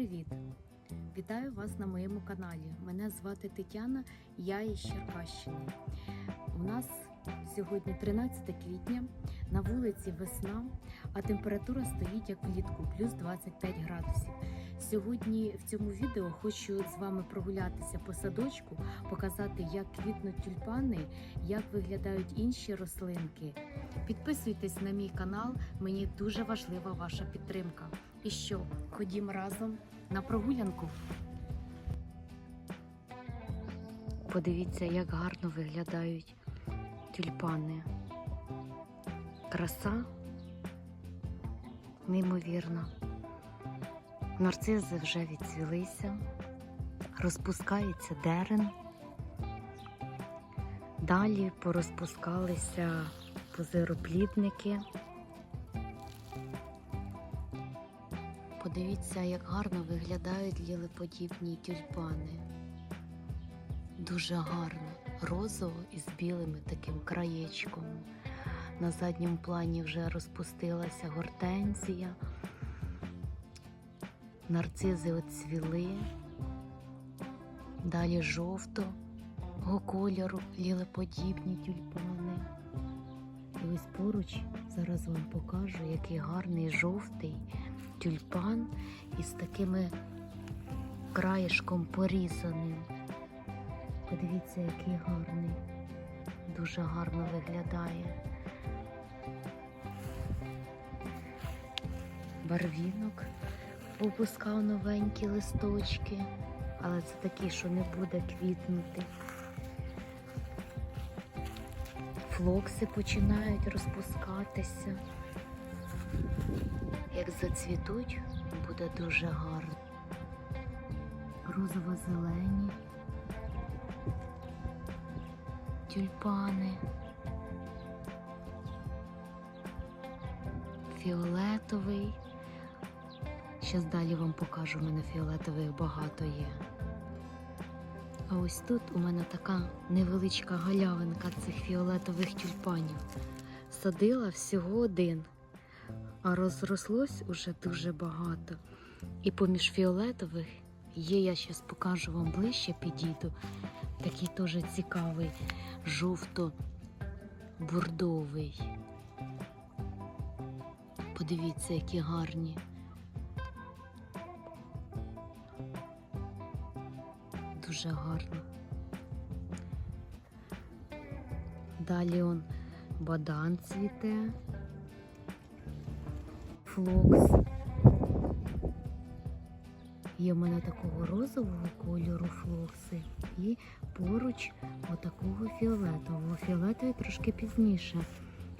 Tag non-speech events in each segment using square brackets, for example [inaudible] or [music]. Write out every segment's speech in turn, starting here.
Привіт! Вітаю вас на моєму каналі. Мене звати Тетяна, я із Черкащини. У нас сьогодні 13 квітня, на вулиці весна, а температура стоїть як влітку, плюс 25 градусів. Сьогодні в цьому відео хочу з вами прогулятися по садочку, показати, як квітнуть тюльпани, як виглядають інші рослинки. Підписуйтесь на мій канал, мені дуже важлива ваша підтримка. І що, ходім разом на прогулянку. Подивіться, як гарно виглядають тюльпани. Краса неймовірна. Нарцизи вже відцвілися, розпускається дерен. Далі порозпускалися позироплідники. Подивіться, як гарно виглядають лілеподібні тюльпани. Дуже гарно, розово із білим таким краєчком. На задньому плані вже розпустилася гортензія, нарцизи оцвіли, далі жовтого кольору лілеподібні тюльпани. І ось поруч зараз вам покажу, який гарний жовтий тюльпан із такими краєшком порізаним. Подивіться, який гарний, дуже гарно виглядає. Барвінок попускав новенькі листочки, але це такі, що не буде квітнути. Флокси починають розпускатися. Зацвітуть, буде дуже гарно. Розово-зелені, тюльпани, фіолетовий. Щас далі вам покажу, у мене фіолетових багато є. А ось тут у мене така невеличка галявинка цих фіолетових тюльпанів. Садила всього один а розрослось уже дуже багато. І поміж фіолетових є, я зараз покажу вам ближче, підійду. Такий теж цікавий, жовто-бурдовий. Подивіться, які гарні. Дуже гарно. Далі он бадан цвіте флокс. Є в мене такого розового кольору флокси і поруч отакого фіолетового. Фіолетовий трошки пізніше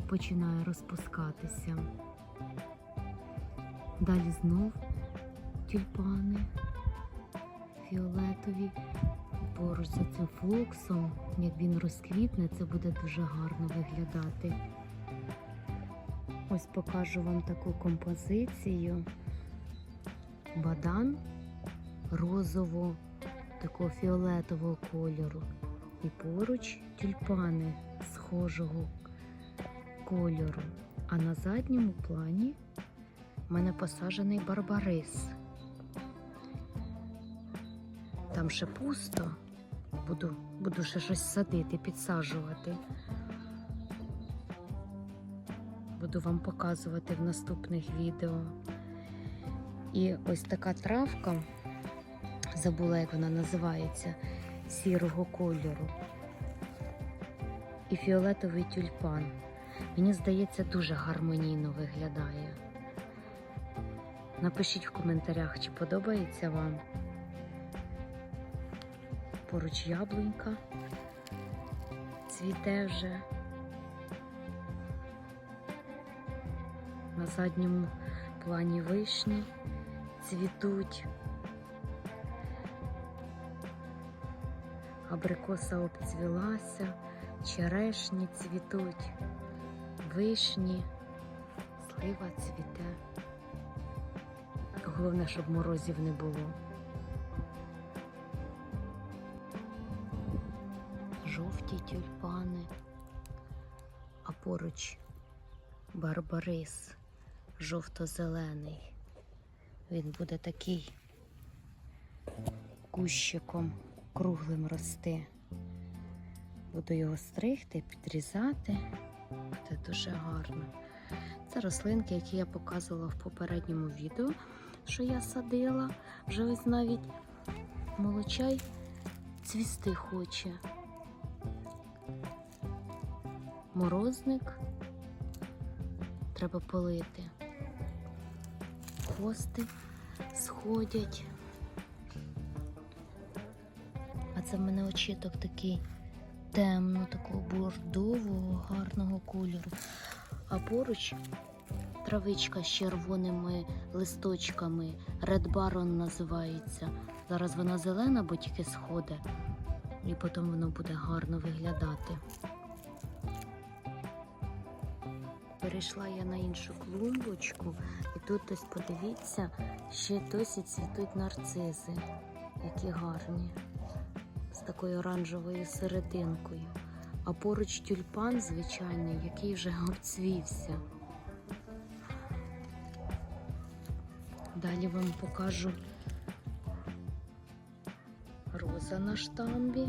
починає розпускатися. Далі знов тюльпани фіолетові. Поруч за цим флоксом, як він розквітне, це буде дуже гарно виглядати. Ось покажу вам таку композицію. Бадан розово, такого фіолетового кольору. І поруч тюльпани схожого кольору. А на задньому плані в мене посаджений барбарис. Там ще пусто. Буду, буду ще щось садити, підсаджувати. Буду вам показувати в наступних відео. І ось така травка, забула, як вона називається, сірого кольору. І фіолетовий тюльпан. Мені здається, дуже гармонійно виглядає. Напишіть в коментарях, чи подобається вам. Поруч яблунька цвіте вже. На задньому плані вишні цвітуть. Абрикоса обцвілася, черешні цвітуть, вишні, слива цвіте. Головне, щоб морозів не було. Жовті тюльпани, а поруч барбарис жовто-зелений. Він буде такий кущиком круглим рости. Буду його стригти, підрізати. Це дуже гарно. Це рослинки, які я показувала в попередньому відео, що я садила. Вже ось навіть молочай цвісти хоче. Морозник треба полити. Хости сходять. А це в мене очіток такий темно, такого бордового, гарного кольору. А поруч травичка з червоними листочками. Red Baron називається. Зараз вона зелена, бо тільки сходить. І потім воно буде гарно виглядати. Перейшла я на іншу клумбочку, тут ось подивіться, ще досі цвітуть нарцизи, які гарні, з такою оранжевою серединкою. А поруч тюльпан звичайний, який вже обцвівся. Далі вам покажу роза на штамбі.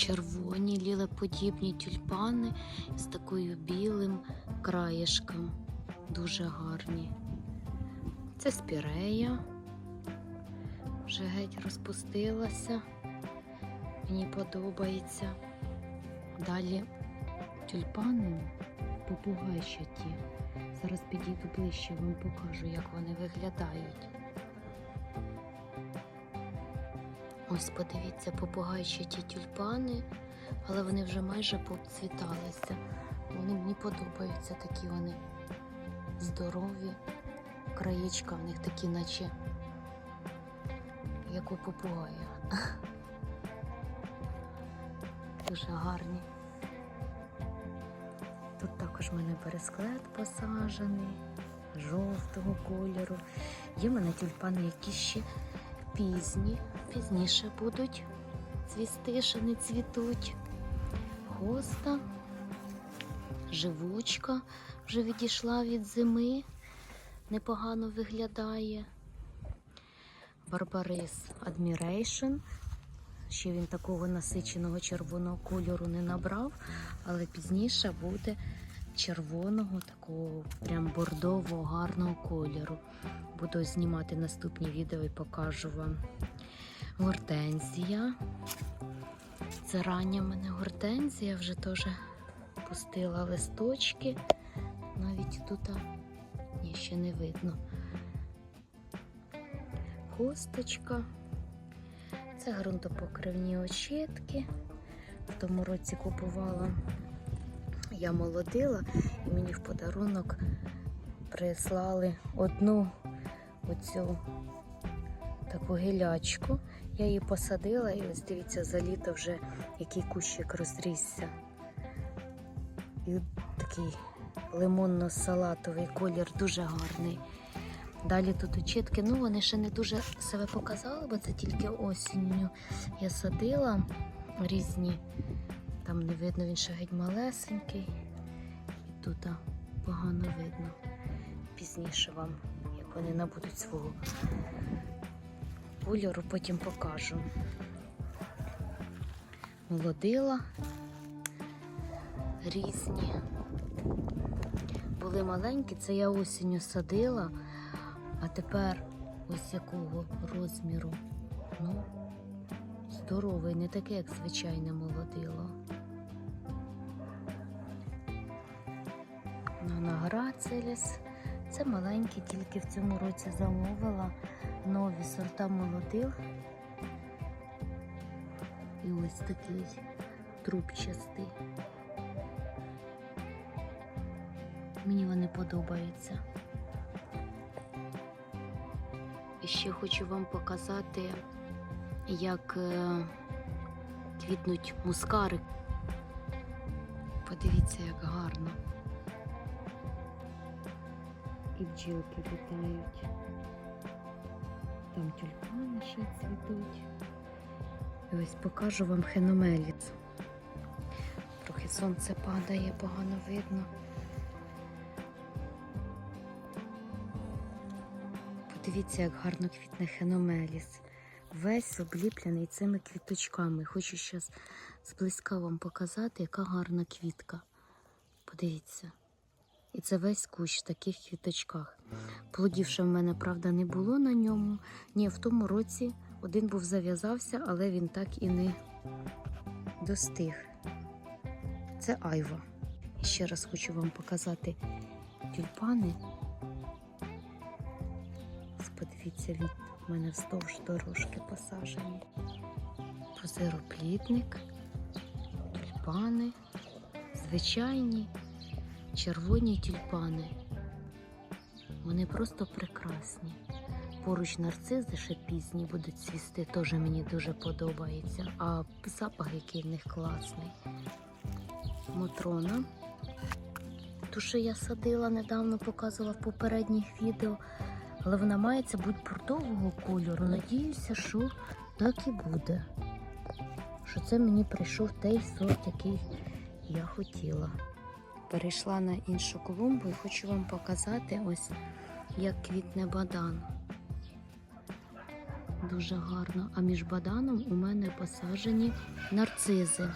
Червоні лілеподібні тюльпани з такою білим краєшком. Дуже гарні. Це спірея. Вже геть розпустилася. Мені подобається. Далі тюльпани попугайчаті. Зараз підійду ближче, вам покажу, як вони виглядають. Ось подивіться, попугайчаті тюльпани, але вони вже майже поцвіталися. Вони мені подобаються такі вони здорові. Краєчка в них такі, наче як у попугая. [laughs] Дуже гарні. Тут також в мене пересклет посаджений, жовтого кольору. Є в мене тюльпани, які ще пізні, пізніше будуть цвісти, ще не цвітуть. Хоста, живучка вже відійшла від зими, непогано виглядає. Барбарис Admiration. Ще він такого насиченого червоного кольору не набрав, але пізніше буде червоного, такого прям бордового, гарного кольору. Буду знімати наступні відео і покажу вам. Гортензія. Це рання в мене гортензія, вже теж пустила листочки. Навіть тут ні, ще не видно. Хосточка. Це ґрунтопокривні очітки. В тому році купувала, я молодила, і мені в подарунок прислали одну оцю таку гілячку. Я її посадила і ось дивіться, за літо вже який кущик розрісся. І такий лимонно-салатовий колір дуже гарний. Далі тут очітки, ну вони ще не дуже себе показали, бо це тільки осінню я садила різні. Там не видно, він ще геть малесенький. І тут погано видно. Пізніше вам, як вони набудуть свого кольору, потім покажу. Молодила різні. Були маленькі, це я осінню садила. А тепер ось якого розміру. Ну, здоровий, не таке, як звичайне молодило. Нанаграцеліс. Це маленькі, тільки в цьому році замовила нові сорта молодил. І ось такий трубчастий. Мені вони подобаються. І ще хочу вам показати, як е, квітнуть мускари. Подивіться, як гарно. І бджілки літають. Там тюльпани ще цвітуть. І ось покажу вам хеномеліц. Трохи сонце падає, погано видно. Подивіться, як гарно квітне хеномеліс. Весь обліплений цими квіточками. Хочу зараз зблизька вам показати, яка гарна квітка. Подивіться. І це весь кущ в таких квіточках. Плодів ще в мене, правда, не було на ньому. Ні, в тому році один був зав'язався, але він так і не достиг. Це айва. І ще раз хочу вам показати тюльпани. Подивіться, він в мене вздовж дорожки посаджений. Позироплітник, тюльпани, звичайні червоні тюльпани. Вони просто прекрасні. Поруч нарцизи ще пізні будуть цвісти, теж мені дуже подобається. А запах який в них класний. Мотрона. Ту, що я садила, недавно показувала в попередніх відео. Але вона мається бути бордового кольору. Надіюся, що так і буде. Що це мені прийшов той сорт, який я хотіла. Перейшла на іншу клумбу і хочу вам показати ось як квітне бадан. Дуже гарно. А між баданом у мене посаджені нарцизи.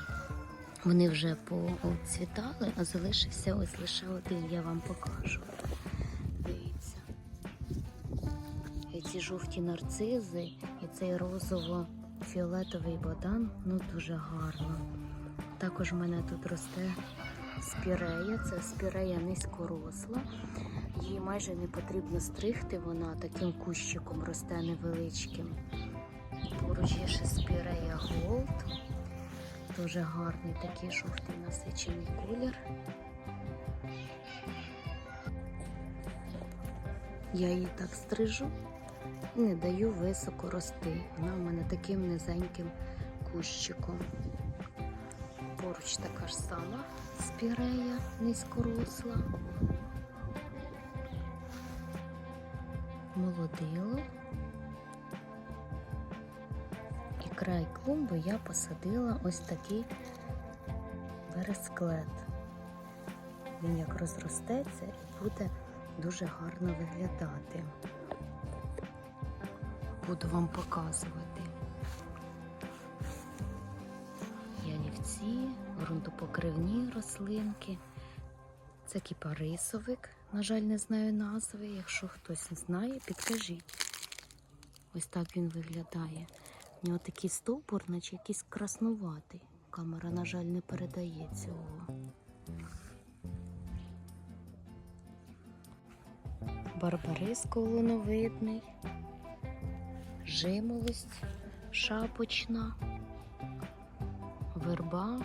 Вони вже поцвітали, а залишився ось лише один, я вам покажу. Дивіться. І ці жовті нарцизи і цей розово-фіолетовий бадан ну дуже гарно. Також в мене тут росте спірея. Це спірея низькоросла. Її майже не потрібно стригти, вона таким кущиком росте невеличким. Поруч є ще спірея Голд. Дуже гарний такий жовтий насичений колір. Я її так стрижу і не даю високо рости. Вона в мене таким низеньким кущиком. Поруч така ж сама спірея низькоросла. Молодило. І край клумби я посадила ось такий бересклет. Він як розростеться і буде дуже гарно виглядати. Буду вам показувати. Ялівці, ґрунтопокривні рослинки. Це кіпарисовик. На жаль, не знаю назви. Якщо хтось знає, підкажіть. Ось так він виглядає. У нього такий стовбур, наче якийсь краснуватий. Камера, на жаль, не передає цього. Барбарис колоновидний, жимолость шапочна, верба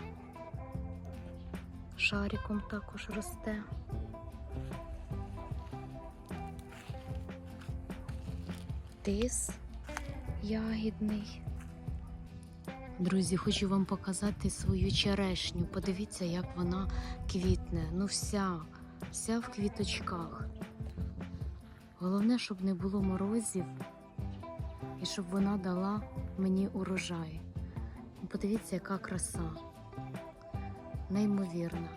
шариком також росте. Тис ягідний. Друзі, хочу вам показати свою черешню. Подивіться, як вона квітне. Ну, вся, вся в квіточках. Головне, щоб не було морозів і щоб вона дала мені урожай. Подивіться, яка краса. Неймовірна.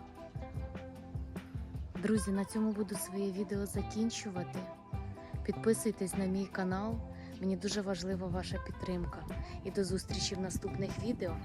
Друзі, на цьому буду своє відео закінчувати. Підписуйтесь на мій канал. Мені дуже важлива ваша підтримка. І до зустрічі в наступних відео.